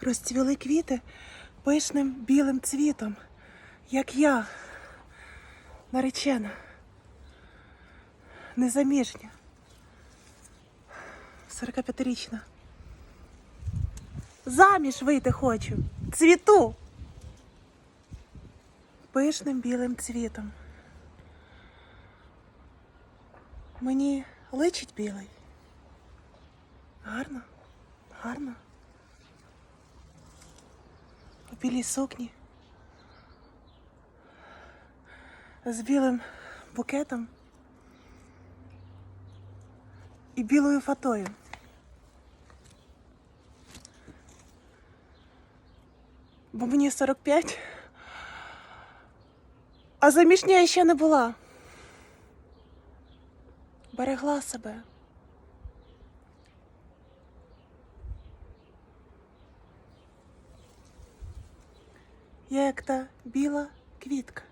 розцвіли квіти пишним білим цвітом, як я, наречена, незаміжня, 45-річна. Заміж вийти хочу, цвіту. Пишним білим цвітом. Мені личить білий. Гарно, гарно. У білій сукні. З білим букетом і білою фатою. Бо мені 45, а заміжня я ще не була. Берегла себе. Я як та біла квітка.